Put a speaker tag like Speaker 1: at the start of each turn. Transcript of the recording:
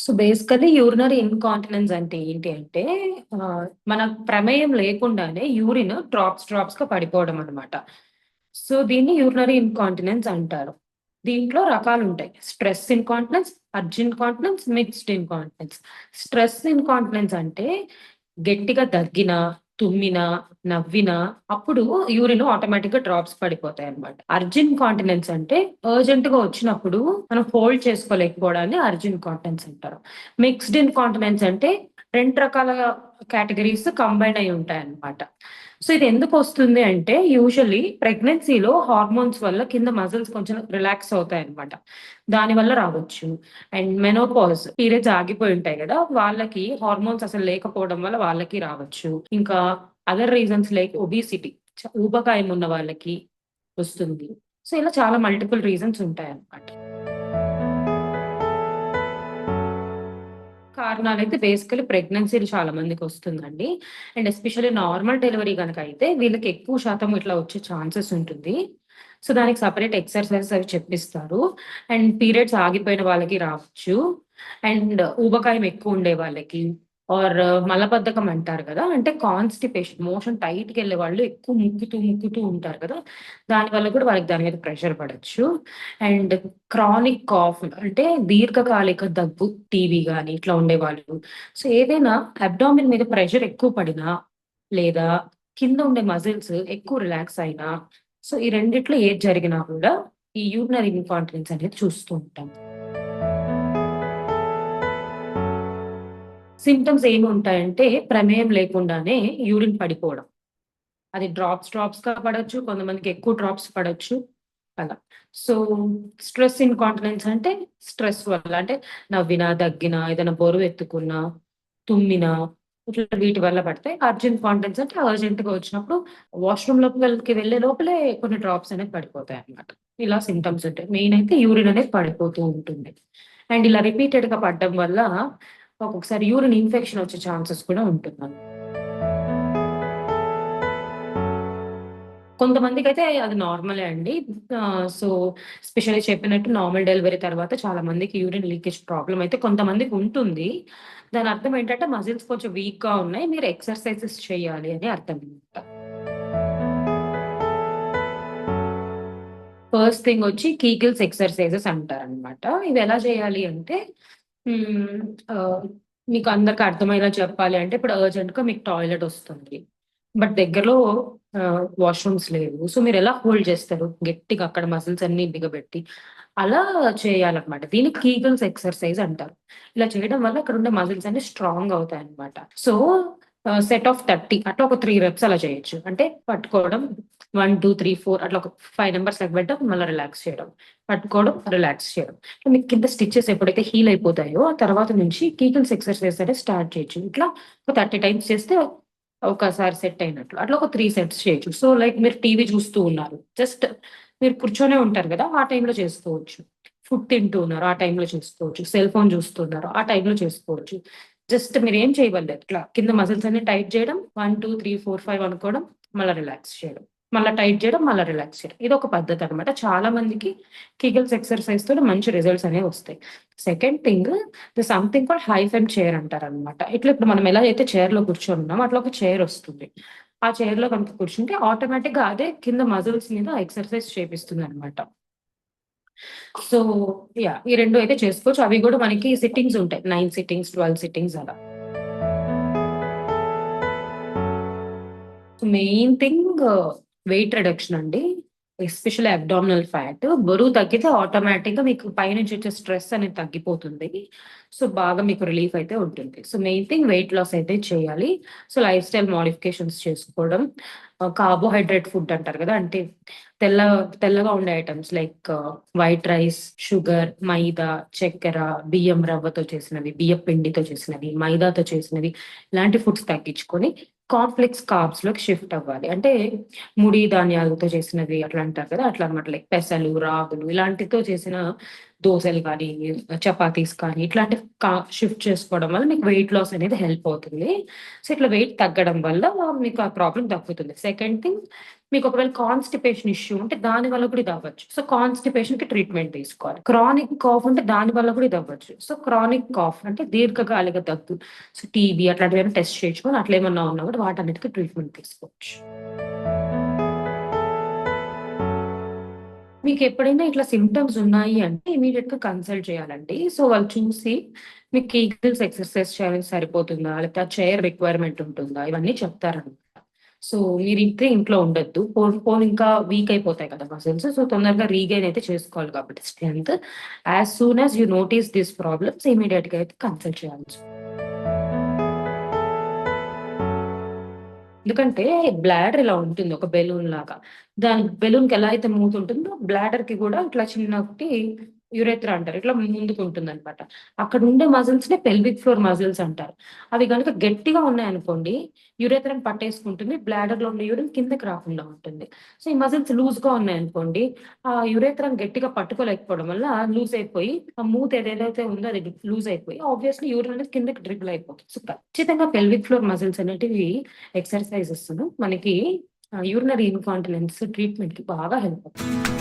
Speaker 1: So basically urinary incontinence అంటే ఏంటి అంటే ఆ మన ప్రమేయం లేకుండానే యూరిన్ డ్రాప్స్ డ్రాప్స్‌గా పడిపోవడం అనమాట. సో దీన్ని యూరినరీ ఇన్కాంటినెన్స్ అంటారు. దీంట్లో రకాలు ఉంటాయి stress incontinence, urge incontinence, mixed incontinence. Stress incontinence అంటే గట్టిగా దగ్గినా, తుమ్మినా, నవ్వినా అప్పుడు యూరిన్ ఆటోమేటిక్‌గా డ్రాప్స్ పడిపోతాయి అనమాట అర్జిన్ కాంటినెన్స్ అంటే అర్జెంట్గా వచ్చినప్పుడు మనం హోల్డ్ చేసుకోలేకపోవడాన్ని అర్జున్ కాంటినెన్స్ అంటారు. మిక్స్డ్ ఇన్ కాంటినెన్స్ అంటే రెండు రకాల కేటగిరీస్ కంబైన్ అయి ఉంటాయి అనమాట సో ఇది ఎందుకు వస్తుంది అంటే యూజువల్లీ ప్రెగ్నెన్సీలో హార్మోన్స్ వల్ల కింద మజిల్స్ కొంచెం రిలాక్స్ అవుతాయన్నమాట. దానివల్ల రావచ్చు. అండ్ మెనోపాజ్ పీరియడ్స్ ఆగిపోయి ఉంటాయి కదా వాళ్ళకి హార్మోన్స్ అసలు లేకపోవడం వల్ల వాళ్ళకి రావచ్చు. ఇంకా అదర్ రీజన్స్ లైక్ ఒబిసిటీ ఊబకాయం ఉన్న వాళ్ళకి వస్తుంది. సో ఇలా చాలా మల్టిపుల్ రీజన్స్ కారణాలు అయితే బేసికలీ ప్రెగ్నెన్సీలు చాలా మందికి వస్తుందండి అండ్ ఎస్పెషల్లీ నార్మల్ డెలివరీ కనుక అయితే వీళ్ళకి ఎక్కువ శాతం ఇట్లా వచ్చే ఛాన్సెస్ ఉంటుంది. సో దానికి సపరేట్ ఎక్సర్‌సైజెస్ అవి చెప్పిస్తారు. అండ్ పీరియడ్స్ ఆగిపోయిన వాళ్ళకి రావచ్చు. అండ్ ఊబకాయం ఎక్కువ ఉండే వాళ్ళకి ఆర్ మలబద్ధకం అంటారు కదా అంటే కాన్‌స్టిపేషన్ మోషన్ టైట్‌గెళ్ళే వాళ్ళు ఎక్కువ ముక్కుతూ, ముక్కుతూ ఉంటారు కదా! దానివల్ల కూడా వాళ్ళకి దాని మీద ప్రెషర్ పడచ్చు అండ్ క్రానిక్ కాఫ్ అంటే దీర్ఘకాలిక దగ్గు, టీవీ గాని ఇట్లా ఉండేవాళ్ళు. సో ఏదైనా అబ్డామిన్ మీద ప్రెషర్ ఎక్కువ పడినా, లేదా కింద ఉండే మజిల్స్ ఎక్కువ రిలాక్స్ అయినా, సో ఈ రెండిట్లో ఏది జరిగినా కూడా ఈ యూరినరీ ఇన్కాంటినెన్స్ అనేది చూస్తూ ఉంటాం. సింప్టమ్స్ ఏముంటాయంటే ప్రమేయం లేకుండానే యూరిన్ పడిపోవడం. అది డ్రాప్స్ డ్రాప్స్‌గా పడవచ్చు కొంతమందికి ఎక్కువ డ్రాప్స్ పడవచ్చు అలా. సో స్ట్రెస్ ఇన్కాంటినెన్స్ అంటే స్ట్రెస్ వల్ల అంటే నవ్వినా, దగ్గినా, ఏదైనా బరువు ఎత్తుకున్నా, తుమ్మినా ఇట్లా వీటి వల్ల పడతాయి. అర్జెంట్ ఇన్కాంటినెన్స్ అంటే అర్జెంట్‌గా వచ్చినప్పుడు వాష్‌రూమ్ లోపలికి వెళ్ళే లోపలే కొన్ని డ్రాప్స్ అనేవి పడిపోతాయన్నమాట. ఇలా సిమ్టమ్స్ ఉంటాయి. మెయిన్ అయితే యూరిన్ అనేది పడిపోతూ ఉంటుంది. అండ్ ఇలా రిపీటెడ్‌గా పడడం వల్ల ఒక్కొక్కసారి యూరిన్ ఇన్ఫెక్షన్ వచ్చే ఛాన్సెస్ కూడా ఉంటున్నారు కొంతమందికి అయితే అది నార్మలే అండి. సో స్పెషల్లీ చెప్పినట్టు నార్మల్ డెలివరీ తర్వాత చాలా మందికి యూరిన్ లీకేజ్ ప్రాబ్లం అయితే కొంతమందికి ఉంటుంది. దాని అర్థం ఏంటంటే మజిల్స్ కొంచెం వీక్‌గా ఉన్నాయి. మీరు ఎక్సర్‌సైజెస్ చేయాలి అని అర్థం అనమాట. ఫస్ట్ థింగ్ వచ్చి కీగిల్స్ ఎక్సర్‌సైజెస్ అంటారనమాట. ఇవి ఎలా చేయాలి అంటే హ్మ్. మీకు అందరికి అర్థమయ్యేలా చెప్పాలి అంటే ఇప్పుడు అర్జెంట్‌గా మీకు టాయిలెట్ వస్తుంది. బట్ దగ్గరలో ఆహ్, వాష్‌రూమ్స్ లేవు. సో మీరు ఎలా హోల్డ్ చేస్తారు? గట్టిగా అక్కడ మజిల్స్ అన్నీ బిగబెట్టి. అలా చేయాలన్నమాట. దీన్ని కీగల్స్ ఎక్సర్‌సైజ్ అంటారు. ఇలా చేయడం వల్ల అక్కడ ఉండే మజిల్స్ అన్నీ స్ట్రాంగ్ అవుతాయన్నమాట. సో ఆహ్, సెట్ ఆఫ్ 30 అట్లా ఒక 3 రెప్స్ అలా చేయొచ్చు. అంటే పట్టుకోవడం 1, 2, 3, 4 అట్లా ఒక ఫైవ్ నెంబర్స్ లెక్క పెట్టడం మళ్ళీ రిలాక్స్ చేయడం. పట్టుకోవడం, రిలాక్స్ చేయడం. మీకు కింద స్టిచ్చెస్ ఎప్పుడైతే హీల్ అయిపోతాయో ఆ తర్వాత నుంచి కీకిల్స్ ఎక్సర్‌సైజ్ అనేది స్టార్ట్ చేయొచ్చు. ఇట్లా ఒక 30 టైమ్స్ చేస్తే ఒకసారి సెట్ అయినట్లు. అట్లా ఒక త్రీ సెట్స్ చేయొచ్చు. సో లైక్ మీరు టీవీ చూస్తూ ఉన్నారు. జస్ట్ మీరు కూర్చొనే ఉంటారు కదా ఆ టైంలో చేసుకోవచ్చు. ఫుడ్ తింటూ ఉన్నారు. ఆ టైంలో చేసుకోవచ్చు. సెల్ ఫోన్ చూస్తున్నారు. ఆ టైంలో చేసుకోవచ్చు. జస్ట్ మీరు ఏం చేయవలేదు ఇట్లా కింద మజిల్స్ అన్ని టైట్ చేయడం 1, 2, 3, 4, 5 అనుకోవడం మళ్ళీ రిలాక్స్ చేయడం. మళ్ళీ టైట్ చేయడం, మళ్ళీ రిలాక్స్ చేయడం. ఇది ఒక పద్ధతి అనమాట. చాలా మందికి కిగిల్స్ ఎక్సర్సైజ్తో మంచి రిజల్ట్స్ అనేవి వస్తాయి. Second thing the something call HIFEM chair అంటారనమాట. ఇట్లా ఇప్పుడు మనం ఎలా అయితే చైర్‌లో కూర్చొని ఉన్నామో అట్లా ఒక చైర్ వస్తుంది. ఆ చైర్లో కనుక కూర్చుంటే ఆటోమేటిక్గా అదే కింద మజిల్స్ మీద ఎక్సర్‌సైజ్ చేపిస్తుంది అనమాట సో యా ఈ రెండు అయితే చేసుకోవచ్చు. అవి కూడా మనకి సిట్టింగ్స్ ఉంటాయి. నైన్ సిట్టింగ్స్, 12 సిట్టింగ్స్ అలా. మెయిన్ థింగ్ వెయిట్ రిడక్షన్ అండి. Especially abdominal fat. బరువు తగ్గితే ఆటోమేటిక్‌గా మీకు పైనుంచి వచ్చే స్ట్రెస్ అనేది తగ్గిపోతుంది. సో బాగా మీకు రిలీఫ్ అయితే ఉంటుంది. So main thing weight loss అయితే చేయాలి. సో లైఫ్ స్టైల్ మోడిఫికేషన్స్ చేసుకోవడం. కార్బోహైడ్రేట్ ఫుడ్ అంటారు కదా! అంటే తెల్ల తెల్లగా ఉండే items like white rice, sugar, maida, చక్కెర, బియ్యం రవ్వతో చేసినవి, బియ్యం పిండితో చేసినవి, మైదాతో చేసినవి ఇలాంటి ఫుడ్స్ తగ్గించుకొని కాంప్లెక్స్ కార్బ్స్‌లోకి షిఫ్ట్ అవ్వాలి. అంటే ముడి ధాన్యాలతో చేసినవి అట్లా అంటారు కదా! అట్లా అనమాట లైక్ పెసలు, రాగులు ఇలాంటితో చేసిన దోశలు కానీ, చపాతీస్ కానీ ఇట్లాంటి కా షిఫ్ట్ చేసుకోవడం వల్ల మీకు వెయిట్ లాస్ అనేది హెల్ప్ అవుతుంది. సో ఇట్లా వెయిట్ తగ్గడం వల్ల మీకు ఆ ప్రాబ్లం తగ్గుతుంది. సెకండ్ థింగ్ మీకు ఒకవేళ కాన్స్టిపేషన్ ఇష్యూ ఉంటే దాని వల్ల కూడా ఇది అవ్వచ్చు. సో కాన్స్టిపేషన్కి ట్రీట్మెంట్ తీసుకోవాలి. క్రానిక్ కాఫ్ ఉంటే దాని వల్ల కూడా ఇది అవ్వచ్చు. సో క్రానిక్ కాఫ్ అంటే దీర్ఘకాలిక దగ్గు. సో టీబీ అట్లాంటివి టెస్ట్ చేయించుకొని అట్లా ఏమన్నా ఉన్నా కూడా వాటన్నిటికీ ట్రీట్మెంట్ తీసుకోవచ్చు. మీకు ఎప్పుడైనా ఇట్లా సిమ్టమ్స్ ఉన్నాయి అంటే ఇమీడియట్గా కన్సల్ట్ చేయాలండి. సో వాళ్ళు చూసి మీకు కీగిల్స్ ఎక్సర్సైజ్ చేయాలని సరిపోతుందా? లేకపోతే చైర్ రిక్వైర్మెంట్ ఉంటుందా? ఇవన్నీ చెప్తారనమాట సో మీరు ఇంతే ఇంట్లో ఉండొద్దు. ఫోన్ ఫోన్ ఇంకా వీక్ అయిపోతాయి కదా మసిల్స్ సో తొందరగా రీగైన్ అయితే చేసుకోవాలి కాబట్టి strength as soon as you notice this problems ఇమీడియట్గా అయితే కన్సల్ట్ చేయాలి ఎందుకంటే బ్లాడర్ ఇలా ఉంటుంది ఒక బెలూన్ లాగా. దాని బెలూన్కి ఎలా అయితే మూతుంటుందో బ్లాడర్కి కూడా ఇట్లా చిన్న ఒకటి యురేత్ర అంటారు. ఇట్లా ముందుకు ఉంటుంది అనమాట అక్కడ ఉండే మజిల్స్ నే పెల్విక్ ఫ్లోర్ మజిల్స్ అంటారు. అవి కనుక గట్టిగా ఉన్నాయనుకోండి యురేత్రని పట్టేసుకుంటుంది బ్లాడర్లో ఉన్న యూరిన్ కిందకి రాకుండా ఉంటుంది. సో ఈ మజిల్స్ లూజ్గా ఉన్నాయనుకోండి ఆ యురేత్రం గట్టిగా పట్టుకోలేకపోవడం వల్ల లూజ్ అయిపోయి ఆ మూత ఏదైతే ఉందో అది లూజ్ అయిపోయి ఆబ్వియస్లీ యూరిన్ అనేది కిందకి డ్రిబుల్ అయిపోతుంది. సో ఖచ్చితంగా పెల్విక్ ఫ్లోర్ మజిల్స్ అనేటివి ఎక్సర్సైజెస్ మనకి యూరినరీ ఇన్కాంటినెన్స్ ట్రీట్మెంట్కి బాగా హెల్ప్ అవుతుంది